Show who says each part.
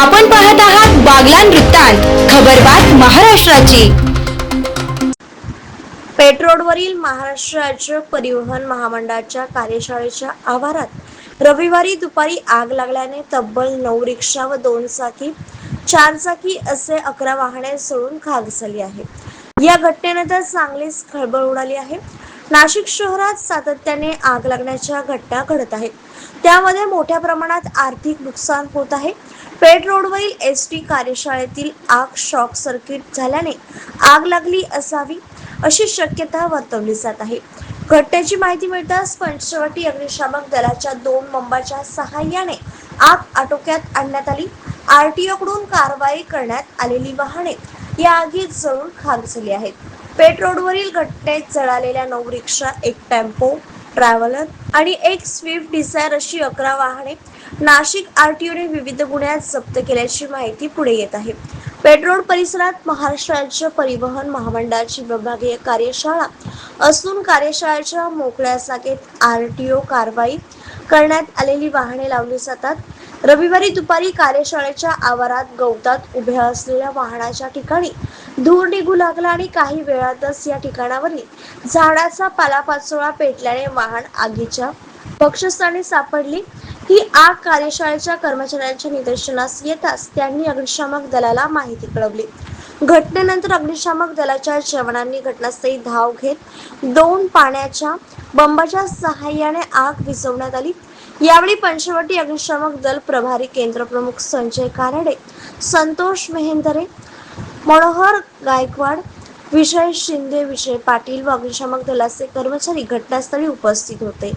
Speaker 1: आपण पाहत आहात बागलान वृत्तांत खबरबात महाराष्ट्राची.
Speaker 2: पेट्रोडवरील महाराष्ट्र राज्य परिवहन महामंडळाच्या कार्यशाळेच्या आवारात रविवारी दुपारी आग लागल्याने तब्बल नऊ रिक्षा व दोन चाकी चार चाकी असे अकरा वाहने सोडून खाक झाली आहे या घटनेनंतर चांगलीच खळबळ उडाली आहे. नाशिक शहरात सातत्याने आग लागण्याच्या घटना घडत आहेत. त्यामध्ये मोठ्या प्रमाणात आर्थिक नुकसान होत आहे. पेठ रोडवरील एस टी कार्यशाळेतील आग शॉक सर्किट झाल्याने आग लागली असावी अशी शक्यता वर्तवली जात आहे. घटनेची माहिती मिळताच पंचवटी अग्निशामक दलाच्या दोन बंबाच्या सहाय्याने आग आटोक्यात आणण्यात आली. आरटीओ कडून कारवाई करण्यात आलेली वाहने या आगीत जळून खाक झाली आहेत. पेट रोडवरील घटनेत जळालेल्या नऊ रिक्षा एक टेम्पो ट्रॅव्हलर आणि एक स्विफ्ट डिझायर अशी अकरा वाहने नाशिक आरटीओने विविध गुन्ह्यात जप्त केल्याची माहिती पुढे येत आहे. पेट्रोल परिसरात महाराष्ट्र राज्य परिवहन महामंडळाची विभागीय कार्यशाळा असून कार्यशाळेच्या मोकळ्या जागेत आरटीओ कारवाई करण्यात आलेली वाहने लावली जातात. रविवारी दुपारी कार्यशाळेच्या आवारात गवतात उभ्या असलेल्या वाहनाच्या ठिकाणी धूर निघू लागला आणि काही वेळातच या ठिकाणावरील झाडाचा पालापाचोळा पेटल्याने वाहन आगीच्या पक्षस्थानी सापडली. ही आग कार्यशाळेच्या कर्मचाऱ्यांच्या निदर्शनास येताच त्यांनी अग्निशामक दलाला माहिती कळवली. घटनेनंतर अग्निशामक दलाच्या जवानांनी घटनास्थळी धाव घेत दोन पाण्याच्या बंबाच्या सहाय्याने आग विझवण्यात आली. यावेळी पंचवटी अग्निशामक दल प्रभारी केंद्र प्रमुख संजय कानडे संतोष मेहेंदरे मनोहर गायकवाड विजय शिंदे विजय पाटील व अग्निशामक दलाचे कर्मचारी घटनास्थळी उपस्थित होते.